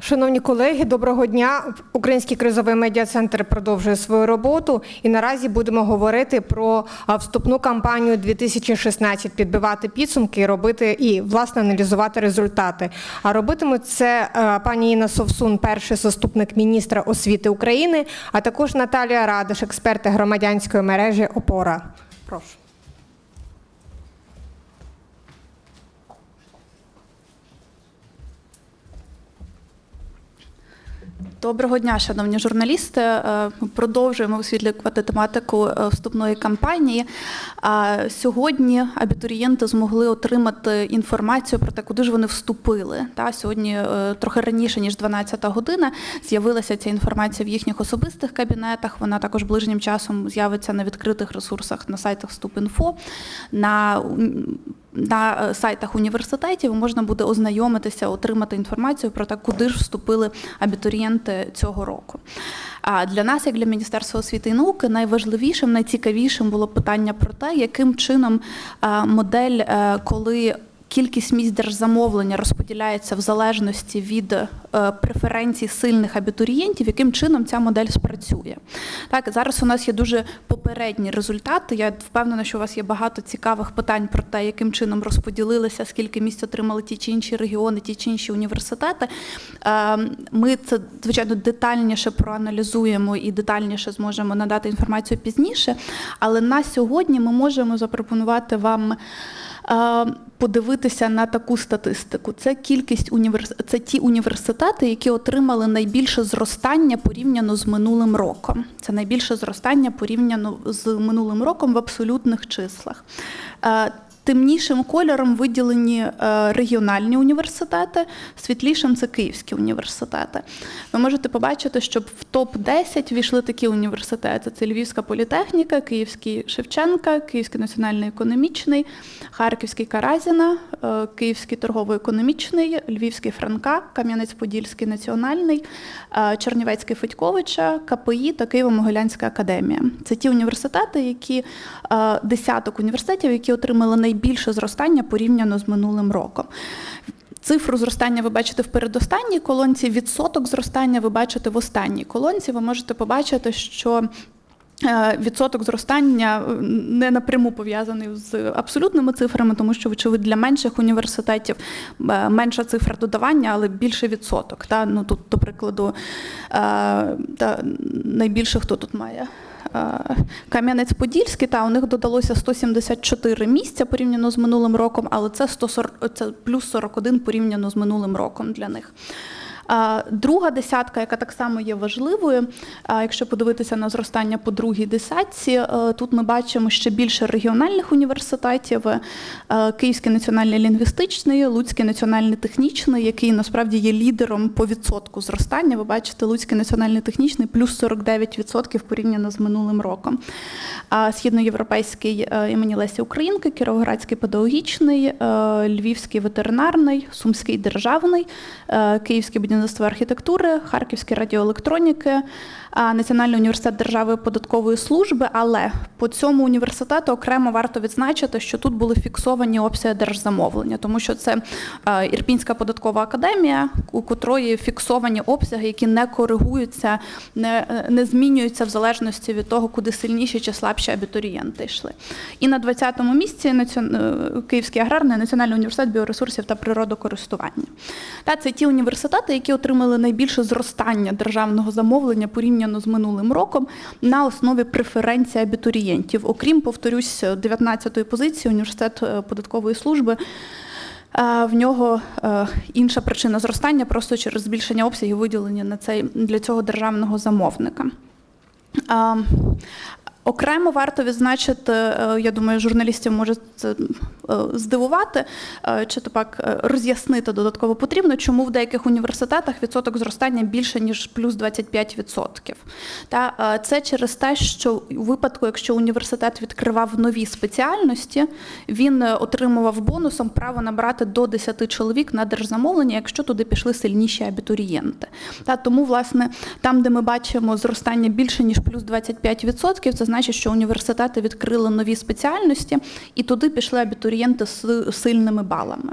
Шановні колеги, доброго дня. Український кризовий медіа-центр продовжує свою роботу. І наразі будемо говорити про вступну кампанію 2016, підбивати підсумки і робити і власне аналізувати результати. А робитимуть це е, пані Інна Совсун, перший заступник міністра освіти України, а також Наталія Радиш, експерти громадянської мережі Опора. Прошу. Доброго дня, шановні журналісти. Е, Ми продовжуємо висвітлювати тематику е, вступної кампанії. Сьогодні абітурієнти змогли отримати інформацію про те, куди ж вони вступили. Сьогодні е, трохи раніше ніж 12 година з'явилася ця інформація в їхніх особистих кабінетах. Вона також ближнім часом з'явиться на відкритих ресурсах на сайтах Вступінфо. на на е, сайтах університетів можна буде ознайомитися, отримати інформацію про те, куди ж вступили абітурієнти цього року. А для нас, як для Міністерства освіти і науки, найважливішим, найцікавішим було питання про те, яким чином е, модель, е, коли Кількість місць держзамовлення розподіляється в залежності від е, преференцій сильних абітурієнтів, яким чином ця модель спрацює. Так, зараз у нас є дуже попередні результати. Я впевнена, що у вас є багато цікавих питань про те, яким чином розподілилися, скільки місць отримали ті чи інші регіони, ті чи інші університети. Е, Ми це звичайно детальніше проаналізуємо і детальніше зможемо надати інформацію пізніше. Але на сьогодні ми можемо запропонувати вам. Е, Подивитися на таку статистику. Це кількість універс... це ті університети, які отримали найбільше зростання порівняно з минулим роком. Це найбільше зростання порівняно з минулим роком в абсолютних числах. Темнішим кольором виділені е, регіональні університети, світлішим це київські університети. Ви можете побачити, що в топ-10 війшли такі університети: це Львівська політехніка, Київський Шевченка, Київський національний економічний, Харківський Каразіна, е, Київський торгово-економічний, Львівський Франка, Кам'янець-Подільський національний, е, Чернівецький Федьковича, КПІ та Києво-Могилянська академія. Це ті університети, які десяток університетів, які отримали найбільше зростання порівняно з минулим роком. Цифру зростання ви бачите в передостанній колонці, відсоток зростання ви бачите в останній колонці. Ви можете побачити, що е, Відсоток зростання е, не напряму пов'язаний з абсолютними цифрами, тому що, вочевидь, для менших університетів е, менша цифра додавання, але більше відсоток. Та? Ну, тут, до прикладу, та найбільше хто тут має? Е, Кам'янець-Подільський, та у них додалося 174 місця порівняно з минулим роком, але це 140, це плюс 41 порівняно з минулим роком для них. Друга десятка, яка так само є важливою, якщо подивитися на зростання по другій десятці, е, тут ми бачимо ще більше регіональних університетів: е, Київський національний лінгвістичний, Луцький національний технічний, який насправді є лідером по відсотку зростання. Ви бачите, Луцький національний технічний плюс 49% порівняно з минулим роком. Східноєвропейський е, імені Лесі Українки, Кіровоградський педагогічний, Львівський ветеринарний, Сумський державний, Київський будівництво архітектури, харківські радіоелектроніки, Національний університет Державної податкової служби. Але по цьому університету окремо варто відзначити, що тут були фіксовані обсяги держзамовлення, тому що це Ірпінська податкова академія, у котрої фіксовані обсяги, які не коригуються, не, не змінюються в залежності від того, куди сильніші чи слабші абітурієнти йшли. І на 20-му місці е, Київський аграрний Національний університет біоресурсів та природокористування. Та це ті університети, які отримали найбільше зростання державного замовлення порівняно з минулим роком на основі преференцій абітурієнтів. Окрім, повторюсь, 19-ї позиції університет е, податкової служби. е, В нього е, інша причина зростання просто через збільшення обсягів виділення на цей для цього державного замовника. Окремо варто відзначити, е, я думаю, журналістів може це е, здивувати, е, чи то пак роз'яснити додатково потрібно, чому в деяких університетах відсоток зростання більше ніж плюс 25%. Та це через те, що у випадку, якщо університет відкривав нові спеціальності, він отримував бонусом право набрати до 10 чоловік на держзамовлення, якщо туди пішли сильніші абітурієнти. Та тому, власне, там, де ми бачимо зростання більше ніж плюс 25%, це значить, що університети відкрили нові спеціальності, і туди пішли абітурієнти з сильними балами.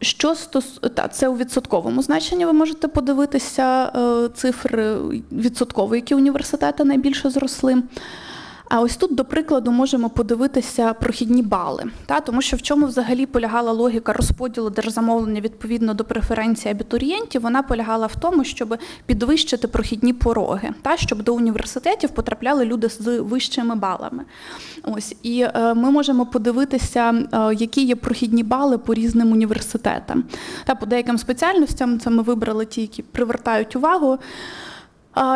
Що стос... та, це у відсотковому значенні ви можете подивитися е, цифри відсоткові, які університети найбільше зросли. А ось тут, до прикладу, можемо подивитися прохідні бали, та, тому що в чому взагалі полягала логіка розподілу держзамовлення відповідно до преференцій абітурієнтів, вона полягала в тому, щоб підвищити прохідні пороги, та, щоб до університетів потрапляли люди з вищими балами. Ось, і е, ми можемо подивитися, е, які є прохідні бали по різним університетам. Та по деяким спеціальностям це ми вибрали ті, які привертають увагу.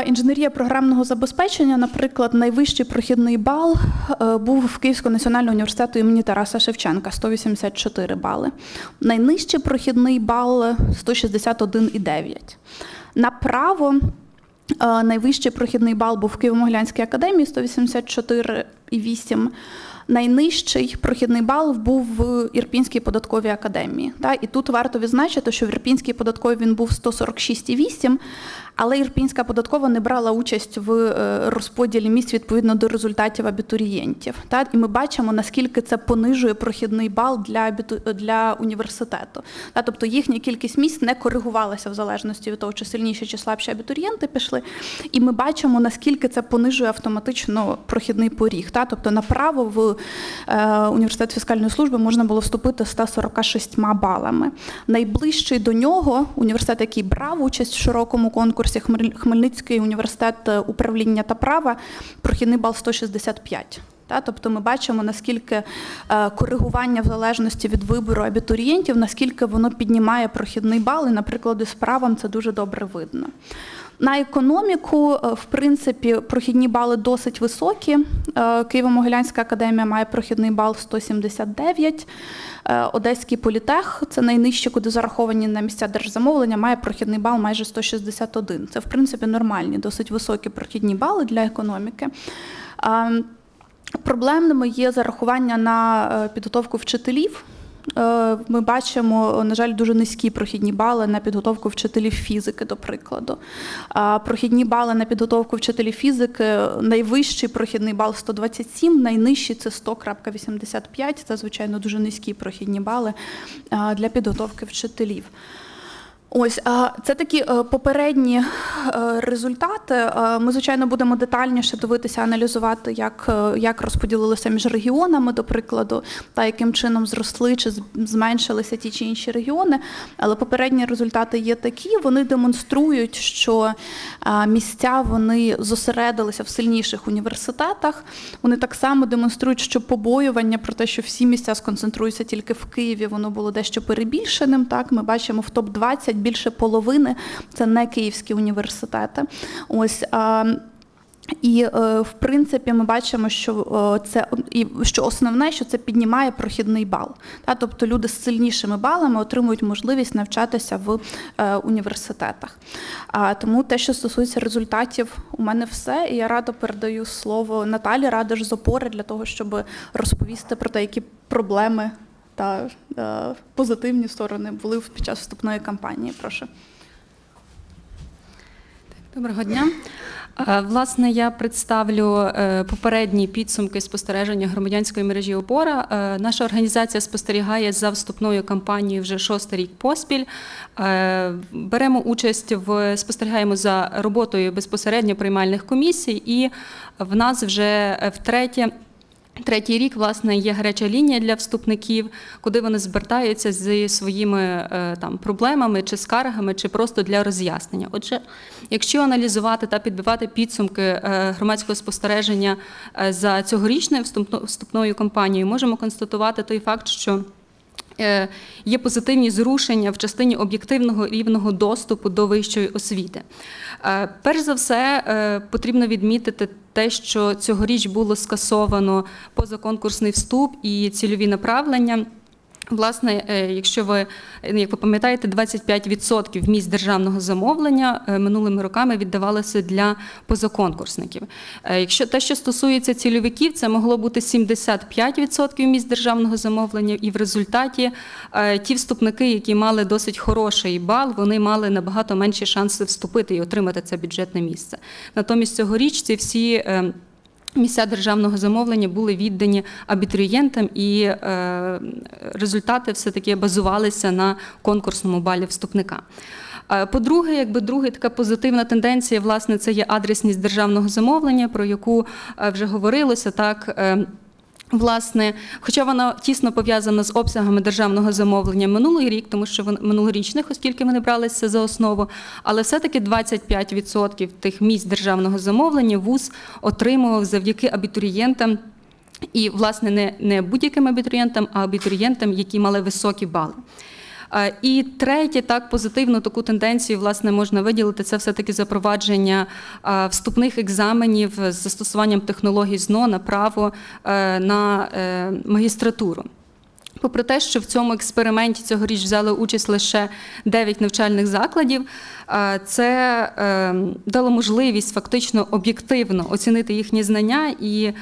Інженерія програмного забезпечення, наприклад, найвищий прохідний бал е, був в Київського національного університету імені Тараса Шевченка 184 бали. Найнижчий прохідний бал 161,9. Направо е, найвищий прохідний бал був в Києво-Могилянській академії 184,8. Найнижчий прохідний бал був в Ірпінській податковій академії. І тут варто відзначити, що в Ірпінській податковій він був 146,8, але Ірпінська податкова не брала участь в е, розподілі місць відповідно до результатів абітурієнтів. І ми бачимо, наскільки це понижує прохідний бал для, для університету. Тобто їхня кількість місць не коригувалася в залежності від того, чи сильніші чи слабші абітурієнти пішли. І ми бачимо, наскільки це понижує автоматично прохідний поріг. Тобто направо в е, університет фіскальної служби можна було вступити 146 балами. Найближчий до нього університет, який брав участь в широкому конкурсі, Хмельницький університет е, управління та права, прохідний бал 165. Тобто ми бачимо, наскільки е, коригування в залежності від вибору абітурієнтів, наскільки воно піднімає прохідний бал, і, наприклад, з правом це дуже добре видно. На економіку, е, в принципі, прохідні бали досить високі. Е, Києво-Могилянська академія має прохідний бал 179. Е, Одеський політех, це найнижче, куди зараховані на місця держзамовлення, має прохідний бал майже 161. Це, в принципі, нормальні, досить високі прохідні бали для економіки. Е, Проблемними є зарахування на підготовку вчителів. Е, Ми бачимо, на жаль, дуже низькі прохідні бали на підготовку вчителів фізики, до прикладу. Прохідні бали на підготовку вчителів фізики найвищий прохідний бал 127, найнижчий це 100.85. Це, звичайно, дуже низькі прохідні бали для підготовки вчителів. Ось це такі е, попередні е, результати. Е, Ми, звичайно, будемо детальніше дивитися, аналізувати, як, як розподілилося між регіонами, до прикладу, та яким чином зросли чи зменшилися ті чи інші регіони. Але попередні результати є такі. Вони демонструють, що місця вони зосередилися в сильніших університетах. Вони так само демонструють, що побоювання про те, що всі місця сконцентруються тільки в Києві, воно було дещо перебільшеним. Так, ми бачимо в топ 20 більше половини це не київські університети. Ось. І е, в принципі ми бачимо, що е, це і що основне, що це піднімає прохідний бал. Та, тобто люди з сильнішими балами отримують можливість навчатися в е, університетах. Тому те, що стосується результатів, у мене все. І я радо передаю слово Наталі Радиш з опори для того, щоб розповісти про те, які проблеми та е, позитивні сторони були під час вступної кампанії. Прошу. Доброго дня. Е, Власне, я представлю е, попередні підсумки спостереження громадянської мережі Опора. Е, Наша організація спостерігає за вступною кампанією вже шостий рік поспіль. Беремо участь в спостерігаємо за роботою безпосередньо приймальних комісій, і в нас вже втретє. Третій рік, власне, є гаряча лінія для вступників, куди вони звертаються зі своїми е, там проблемами чи скаргами, чи просто для роз'яснення. Отже, якщо аналізувати та підбивати підсумки е, громадського спостереження е, за цьогорічною вступно- вступною кампанією, можемо констатувати той факт, що Є позитивні зрушення в частині об'єктивного рівного доступу до вищої освіти. Е, Перш за все, е, потрібно відмітити те, що цьогоріч було скасовано позаконкурсний вступ і цільові направлення. Власне, е, якщо ви, е, як ви пам'ятаєте, 25% місць державного замовлення е, минулими роками віддавалося для позаконкурсників. Якщо те, що стосується цільовиків, це могло бути 75% місць державного замовлення, і в результаті ті вступники, які мали досить хороший бал, вони мали набагато менші шанси вступити і отримати це бюджетне місце. Натомість цьогоріч ці всі. Місця державного замовлення були віддані абітурієнтам, і е, результати все-таки базувалися на конкурсному балі вступника. Е, По-друге, якби друга така позитивна тенденція, власне, це є адресність державного замовлення, про яку е, вже говорилося так. е, Власне, хоча вона тісно пов'язана з обсягами державного замовлення минулий рік, тому що вони минулорічних, оскільки вони бралися за основу, але все-таки 25% тих місць державного замовлення ВУЗ отримував завдяки абітурієнтам. І, власне, не, не будь-яким абітурієнтам, а абітурієнтам, які мали високі бали. Е, І третє, так позитивну таку тенденцію власне можна виділити. Це все таки запровадження е, вступних екзаменів з застосуванням технологій ЗНО на право е, на магістратуру. Попри те, що в цьому експерименті цьогоріч взяли участь лише 9 навчальних закладів, це дало можливість фактично об'єктивно оцінити їхні знання і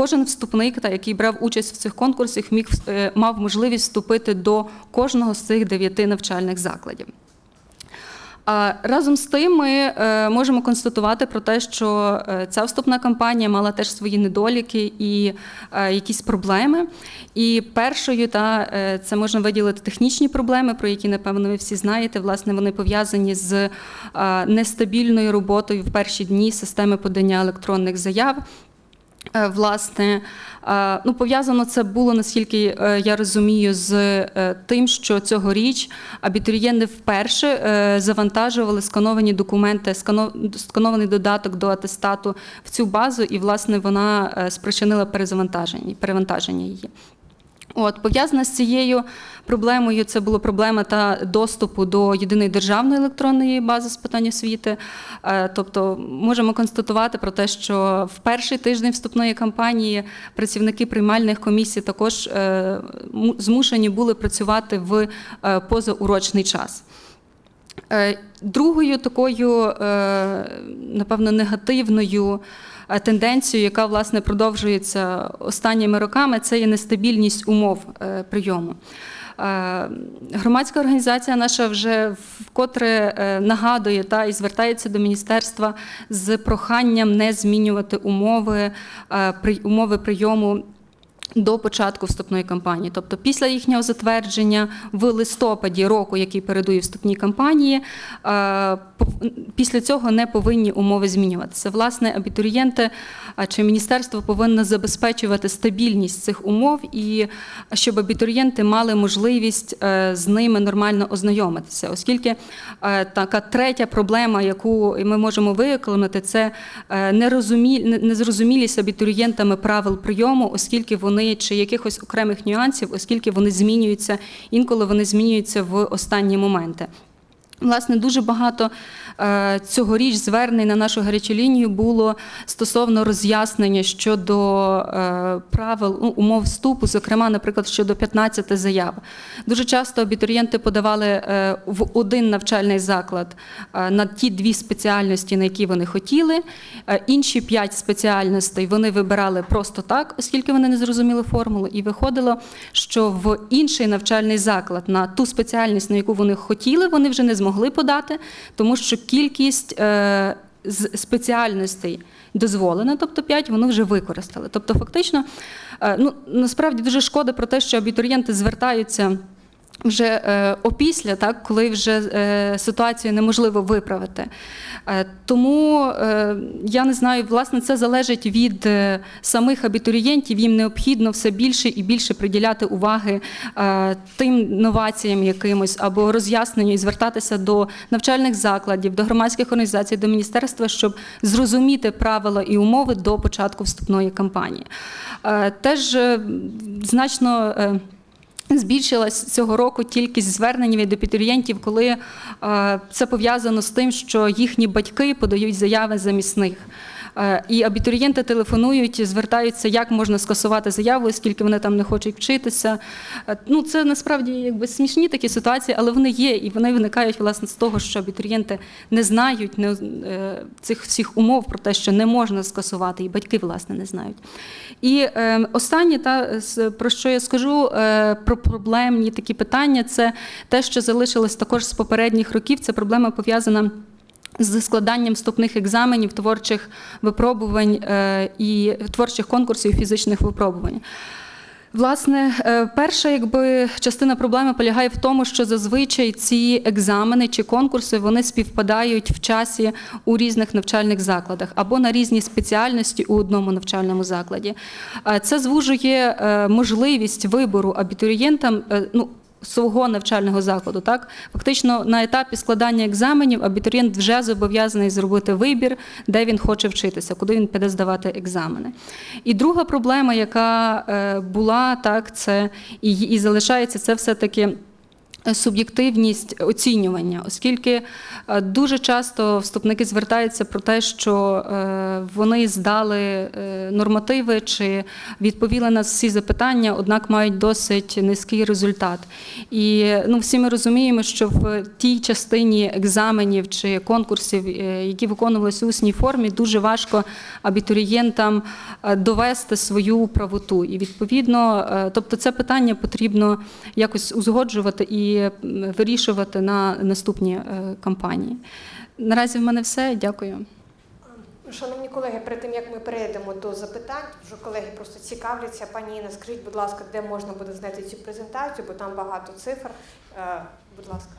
Кожен вступник, та, який брав участь в цих конкурсах, міг е, мав можливість вступити до кожного з цих дев'яти навчальних закладів. Разом з тим, ми е, можемо констатувати про те, що е, ця вступна кампанія мала теж свої недоліки і якісь проблеми. І першою, та це можна виділити технічні проблеми, про які напевно ви всі знаєте. Власне, вони пов'язані з нестабільною роботою в перші дні системи подання електронних заяв. Е, Власне, е, ну пов'язано це було, наскільки е, я розумію, з тим, що цьогоріч абітурієнти вперше завантажували скановані документи, сканований додаток до атестату в цю базу, і власне вона спричинила перезавантаження, перевантаження її. От пов'язана з цією проблемою, це була проблема та доступу до єдиної державної електронної бази з питань освіти. Е, Тобто, можемо констатувати про те, що в перший тиждень вступної кампанії працівники приймальних комісій також е, змушені були працювати в е, позаурочний час. Другою такою, напевно, негативною тенденцією, яка власне продовжується останніми роками, це є нестабільність умов прийому. Е, Громадська організація наша вже вкотре е, нагадує та і звертається до міністерства з проханням не змінювати умови, е, при- умови прийому до початку вступної кампанії, тобто після їхнього затвердження в листопаді року, який передує вступній кампанії, е, після цього не повинні умови змінюватися. Власне, абітурієнти чи міністерство повинно забезпечувати стабільність цих умов і щоб абітурієнти мали можливість е, з ними нормально ознайомитися, оскільки е, така третя проблема, яку ми можемо виконати, це незрозумілість абітурієнтами правил прийому, оскільки вони чи якихось окремих нюансів, оскільки вони змінюються, інколи вони змінюються в останні моменти. Власне, дуже багато цьогоріч звернень на нашу гарячу лінію було стосовно роз'яснення щодо е, правил ну, умов вступу, зокрема, наприклад, щодо 15 заяв. Дуже часто абітурієнти подавали е, в один навчальний заклад е, на ті дві спеціальності, на які вони хотіли. Е, інші п'ять спеціальностей вони вибирали просто так, оскільки вони не зрозуміли формулу, і виходило, що в інший навчальний заклад на ту спеціальність, на яку вони хотіли, вони вже не змогли подати, тому що кількість е, з спеціальностей дозволена, тобто 5, вони вже використали. Тобто, фактично, е, ну насправді дуже шкода про те, що абітурієнти звертаються. Вже е, опісля, так, коли вже е, ситуацію неможливо виправити. Е, тому е, я не знаю, власне, це залежить від е, самих абітурієнтів. Їм необхідно все більше і більше приділяти уваги е, тим новаціям якимось або роз'ясненню і звертатися до навчальних закладів, до громадських організацій, до міністерства, щоб зрозуміти правила і умови до початку вступної кампанії. Е, теж е, значно. е, Збільшилась цього року кількість звернень від абітурієнтів, коли е, це пов'язано з тим, що їхні батьки подають заяви замість них. Е, І абітурієнти телефонують, звертаються, як можна скасувати заяву, оскільки вони там не хочуть вчитися. Е, Ну, це насправді якби смішні такі ситуації, але вони є, і вони виникають власне з того, що абітурієнти не знають не, е, цих всіх умов про те, що не можна скасувати, і батьки власне не знають. І е, останнє, та про що я скажу, е, про проблемні такі питання, це те, що залишилось також з попередніх років. Це проблема пов'язана з складанням вступних екзаменів, творчих випробувань е, і творчих конкурсів фізичних випробувань. Власне, е, перша якби частина проблеми полягає в тому, що зазвичай ці екзамени чи конкурси вони співпадають в часі у різних навчальних закладах або на різні спеціальності у одному навчальному закладі. Е, Це звужує можливість вибору абітурієнтам. Ну, Свого навчального закладу, так фактично на етапі складання екзаменів абітурієнт вже зобов'язаний зробити вибір, де він хоче вчитися, куди він піде здавати екзамени. І друга проблема, яка е, була, так, це і, і залишається, це все-таки. Суб'єктивність оцінювання, оскільки е, дуже часто вступники звертаються про те, що е, вони здали е, нормативи чи відповіли на всі запитання, однак мають досить низький результат. І ну, всі ми розуміємо, що в тій частині екзаменів чи конкурсів, е, які виконувалися у усній формі, дуже важко абітурієнтам е, довести свою правоту. І відповідно, е, тобто це питання потрібно якось узгоджувати і вирішувати на наступні е, кампанії. Наразі в мене все. Дякую. Шановні колеги, перед тим як ми перейдемо до запитань, вже колеги просто цікавляться. Пані Інна, скажіть, будь ласка, де можна буде знайти цю презентацію, бо там багато цифр. Е, Будь ласка.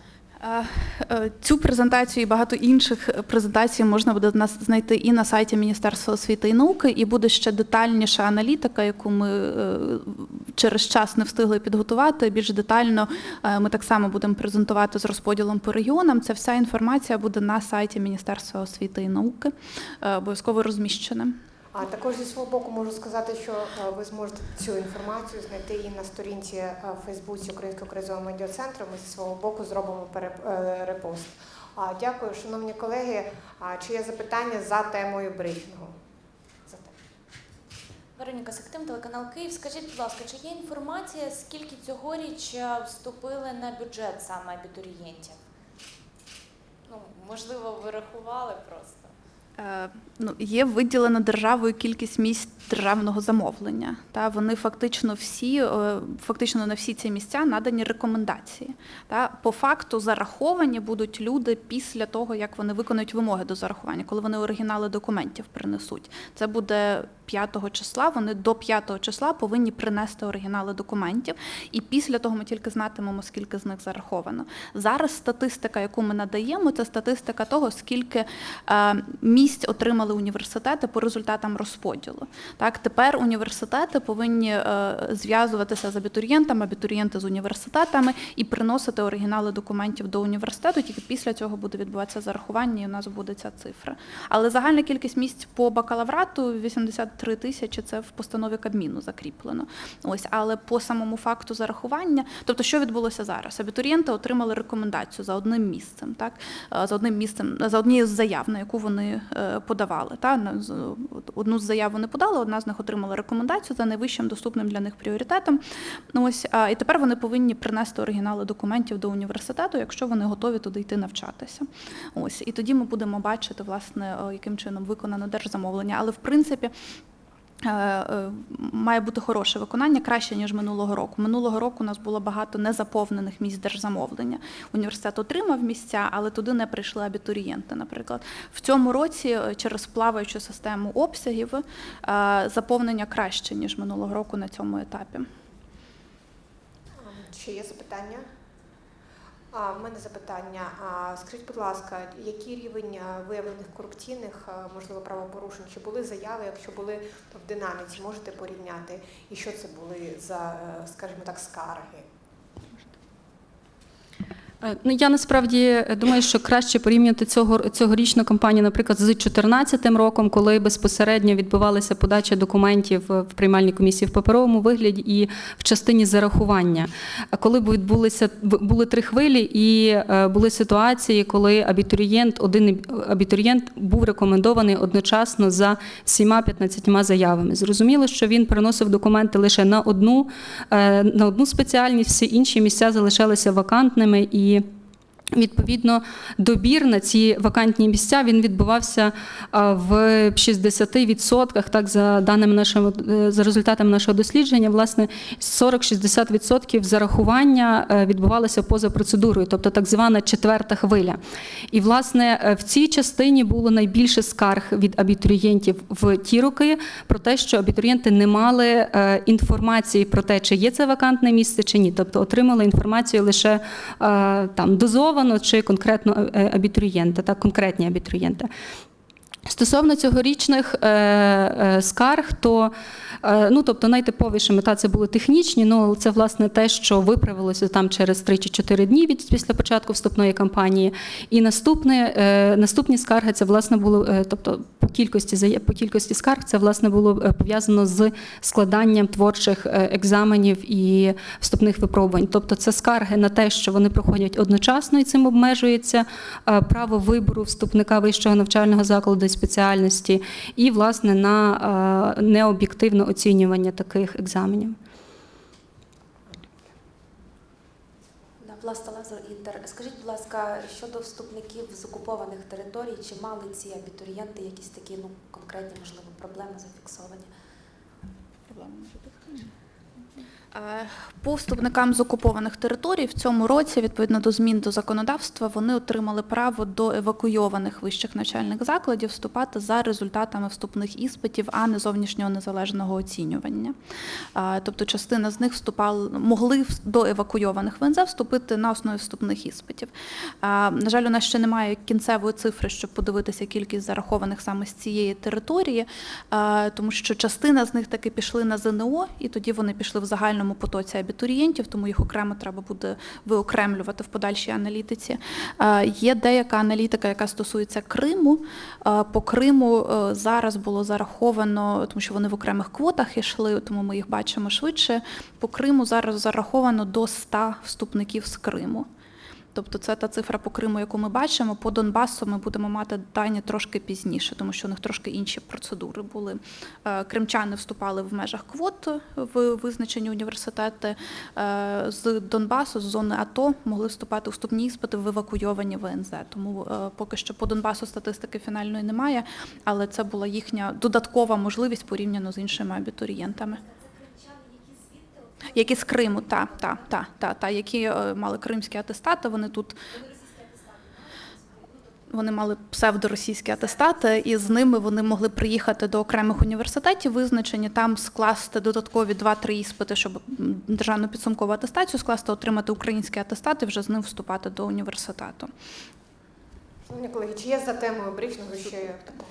Е, е, Цю презентацію і багато інших презентацій можна буде знайти і на сайті Міністерства освіти і науки, і буде ще детальніша аналітика, яку ми е, через час не встигли підготувати. Більш детально ми так само будемо презентувати з розподілом по регіонам. Це вся інформація буде на сайті Міністерства освіти і науки, обов'язково розміщена. А також зі свого боку можу сказати, що е, ви зможете цю інформацію знайти і на сторінці е, в Фейсбуці Українського кризового медіа центру. Ми зі свого боку зробимо пере- е, репост. А, Дякую, шановні колеги. А, Чи є запитання за темою брифінгу? За темою. Вероніка Сактим, телеканал Київ. Скажіть, будь ласка, чи є інформація, скільки цьогоріч вступили на бюджет саме абітурієнтів? Ну, можливо, ви рахували просто. Е, Ну, є виділена державою кількість місць державного замовлення. Та вони фактично всі, е, фактично на всі ці місця надані рекомендації. Та по факту зараховані будуть люди після того, як вони виконують вимоги до зарахування, коли вони оригінали документів принесуть. Це буде 5 числа. Вони до 5 числа повинні принести оригінали документів, і після того ми тільки знатимемо, скільки з них зараховано. Зараз статистика, яку ми надаємо, це статистика того, скільки е, місць отримали університети по результатам розподілу. Так, тепер університети повинні е, зв'язуватися з абітурієнтами, абітурієнти з університетами і приносити оригінали документів до університету. Тільки після цього буде відбуватися зарахування, і у нас буде ця цифра. Але загальна кількість місць по бакалаврату 83 тисячі. Це в постанові Кабміну закріплено. Ось, але по самому факту зарахування, тобто, що відбулося зараз? Абітурієнти отримали рекомендацію за одним місцем, так е, за одним місцем, за однією з заяв, на яку вони е, подавали. Та одну з заяв вони подали, одна з них отримала рекомендацію за найвищим доступним для них пріоритетом. Ось і тепер вони повинні принести оригінали документів до університету, якщо вони готові туди йти навчатися. Ось і тоді ми будемо бачити, власне, яким чином виконано держзамовлення. Але в принципі. Е, е, Має бути хороше виконання краще ніж минулого року. Минулого року у нас було багато незаповнених місць держзамовлення. Університет отримав місця, але туди не прийшли абітурієнти. Наприклад, в цьому році е, через плаваючу систему обсягів заповнення краще ніж минулого року на цьому етапі. Чи є запитання? А, в мене запитання. А, скажіть, будь ласка, який рівень виявлених корупційних, можливо, правопорушень? Чи були заяви? Якщо були в динаміці, можете порівняти? І що це були за, е, скажімо так, скарги? Е, Ну, я насправді е, думаю, що краще порівняти цього цьогорічну кампанію, наприклад, з 2014 роком, коли безпосередньо відбувалася подача документів е, в приймальній комісії в паперовому вигляді і в частині зарахування. Коли б відбулися були три хвилі, і були ситуації, коли абітурієнт, один абітурієнт був рекомендований одночасно за всіма 15 заявами. Зрозуміло, що він приносив документи лише на одну, на одну спеціальність, всі інші місця залишалися вакантними і її. Відповідно, добір на ці вакантні місця він відбувався в 60%, так за даними нашого е, за результатами нашого дослідження, власне, 40-60% зарахування е, відбувалося поза процедурою, тобто так звана четверта хвиля. І власне е, в цій частині було найбільше скарг від абітурієнтів в ті роки про те, що абітурієнти не мали інформації про те, чи є це вакантне місце чи ні. Тобто отримали інформацію лише там дозовано чи конкретно е, абітурієнта, так, конкретні абітурієнти. Стосовно цьогорічних е, е, скарг, то е, ну, тобто найтиповіша мета це були технічні, ну це власне те, що виправилося там через 3 чи 4 дні від після початку вступної кампанії. І наступне, наступні скарги це власне було, тобто по кількості по кількості скарг, це власне було пов'язано з складанням творчих екзаменів і вступних випробувань. Тобто це скарги на те, що вони проходять одночасно, і цим обмежується право вибору вступника вищого навчального закладу спеціальності, і власне на е, необ'єктивне оцінювання таких екзаменів. На Власта Лазар Інтер. Скажіть, будь ласка, щодо вступників з окупованих територій, чи мали ці абітурієнти якісь такі ну конкретні, можливо, проблеми зафіксовані? Е, По вступникам з окупованих територій в цьому році, відповідно до змін до законодавства, вони отримали право до евакуйованих вищих навчальних закладів вступати за результатами вступних іспитів, а не зовнішнього незалежного оцінювання. Е, Тобто частина з них вступали, могли до евакуйованих ВНЗ вступити на основі вступних іспитів. Е, На жаль, у нас ще немає кінцевої цифри, щоб подивитися кількість зарахованих саме з цієї території, е, тому що частина з них таки пішли на ЗНО, і тоді вони пішли в загальному потоці абітурієнтів, тому їх окремо треба буде виокремлювати в подальшій аналітиці. Е, Є деяка аналітика, яка стосується Криму. Е, По Криму е, зараз було зараховано, тому що вони в окремих квотах йшли, тому ми їх бачимо швидше. По Криму зараз зараховано до 100 вступників з Криму. Тобто це та цифра по Криму, яку ми бачимо. По Донбасу ми будемо мати дані трошки пізніше, тому що у них трошки інші процедури були. Е, Кримчани вступали в межах квот в визначені університети. Е, З Донбасу, з зони АТО, могли вступати вступні іспити в евакуйовані ВНЗ. Тому е, поки що по Донбасу статистики фінальної немає, але це була їхня додаткова можливість порівняно з іншими абітурієнтами. Які з Криму, та, та, та, та, та, які е, мали кримські атестати, вони тут. Вони мали псевдоросійські атестати, і з ними вони могли приїхати до окремих університетів, визначені там скласти додаткові 2-3 іспити, щоб державну підсумкову атестацію скласти, отримати український атестат і вже з ним вступати до університету. Шановні колеги, чи є за темою брифінгу ще такого?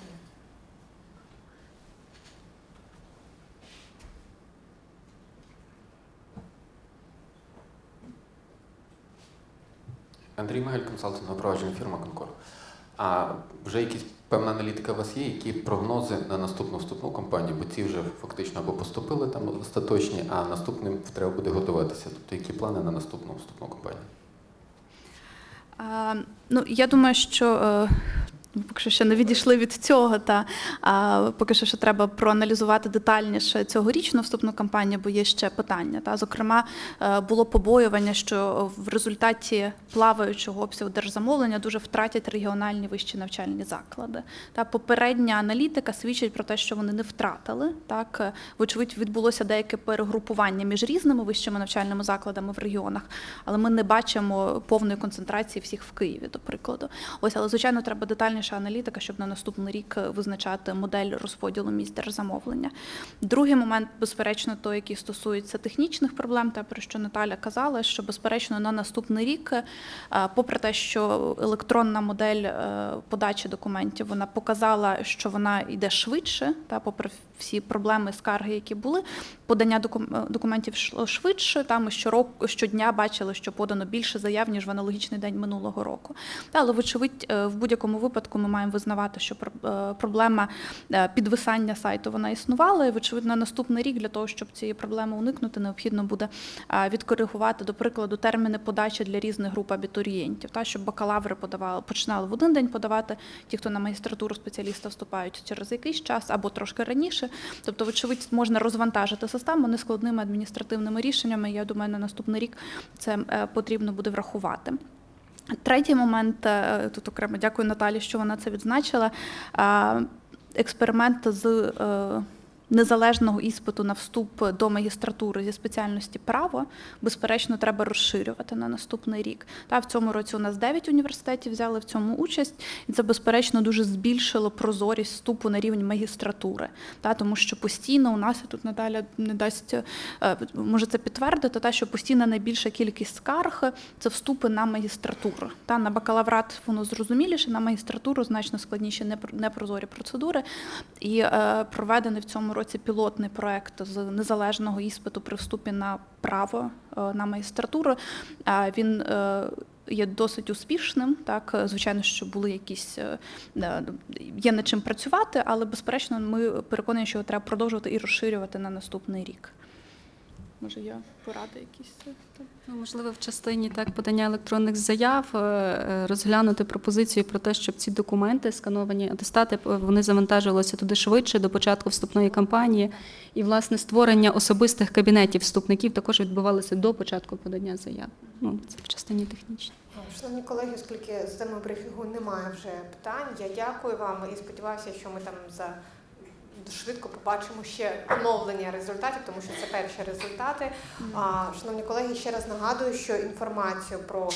Андрій Мегель, консалтинг провадження фірма Конкор. А вже якісь певна аналітика у вас є, які прогнози на наступну вступну кампанію? Бо ці вже фактично або поступили там остаточні, а наступним треба буде готуватися. Тобто які плани на наступну вступну кампанію? Ну, я думаю, що е, поки що ще не відійшли від цього, та а, поки що ще треба проаналізувати детальніше цьогорічну вступну кампанію, бо є ще питання. Та зокрема, е, було побоювання, що в результаті плаваючого обсягу держзамовлення дуже втратять регіональні вищі навчальні заклади. Та попередня аналітика свідчить про те, що вони не втратили. Так, Е, вочевидь, відбулося деяке перегрупування між різними вищими навчальними закладами в регіонах, але ми не бачимо повної концентрації всіх в Києві, до прикладу. Ось, але звичайно, треба детальніша аналітика, щоб на наступний рік е, визначати модель розподілу місць держзамовлення. Другий момент, безперечно, той, який стосується технічних проблем, те, про що Наталя казала, що безперечно на наступний рік, е, попри те, що електронна модель е, подачі документів вона показала, що вона йде швидше, та попри всі проблеми, скарги, які були, подання е, документів йшло швидше. Та ми щороку щодня бачили, що подано більше заяв ніж в аналогічний день минулого року. Але вочевидь, е, в будь-якому випадку ми маємо визнавати, що про- е, проблема е, підвисання сайту вона існувала. І вочевидь, на наступний рік для того, щоб цієї проблеми уникнути, необхідно буде е, відкоригувати, до прикладу, терміни подачі для різних груп абітурієнтів, та щоб бакалаври подавали, починали в один день подавати, ті, хто на магістратуру спеціаліста вступають через якийсь час або трошки раніше. Тобто, вочевидь, можна розвантажити систему нескладними адміністративними рішеннями. Я думаю, на наступний рік це е, потрібно буде врахувати. Третій момент е, тут окремо дякую Наталі, що вона це відзначила. Експеримент з е, незалежного іспиту на вступ до магістратури зі спеціальності право, безперечно, треба розширювати на наступний рік. Та в цьому році у нас 9 університетів взяли в цьому участь, і це безперечно дуже збільшило прозорість вступу на рівень магістратури. Та тому що постійно у нас і тут Наталя не дасть е, може це підтвердити, та що постійна найбільша кількість скарг це вступи на магістратуру. Та на бакалаврат воно зрозуміліше, на магістратуру значно складніші непр- непрозорі процедури. І е, проведений в цьому році пілотний проект з незалежного іспиту при вступі на право е, на магістратуру. Е, він е, Є досить успішним, так звичайно, що були якісь є над чим працювати, але безперечно, ми переконані, що його треба продовжувати і розширювати на наступний рік. Може, є поради якісь? е. Ну, можливо, в частині так подання електронних заяв е, е, розглянути пропозицію про те, щоб ці документи, скановані атестати, вони завантажувалися туди швидше до початку вступної кампанії. І, власне, створення особистих кабінетів вступників також відбувалося до початку подання заяв. Ну, це в частині технічній. Шановні колеги, оскільки з теми брифінгу немає вже питань, я дякую вам і сподіваюся, що ми там за швидко побачимо ще оновлення результатів, тому що це перші результати. Шановні колеги, ще раз нагадую, що інформацію про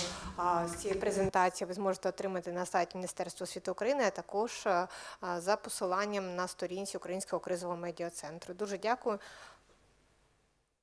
ці презентації ви зможете отримати на сайті Міністерства освіти України, а також за посиланням на сторінці Українського кризового медіа центру. Дуже дякую.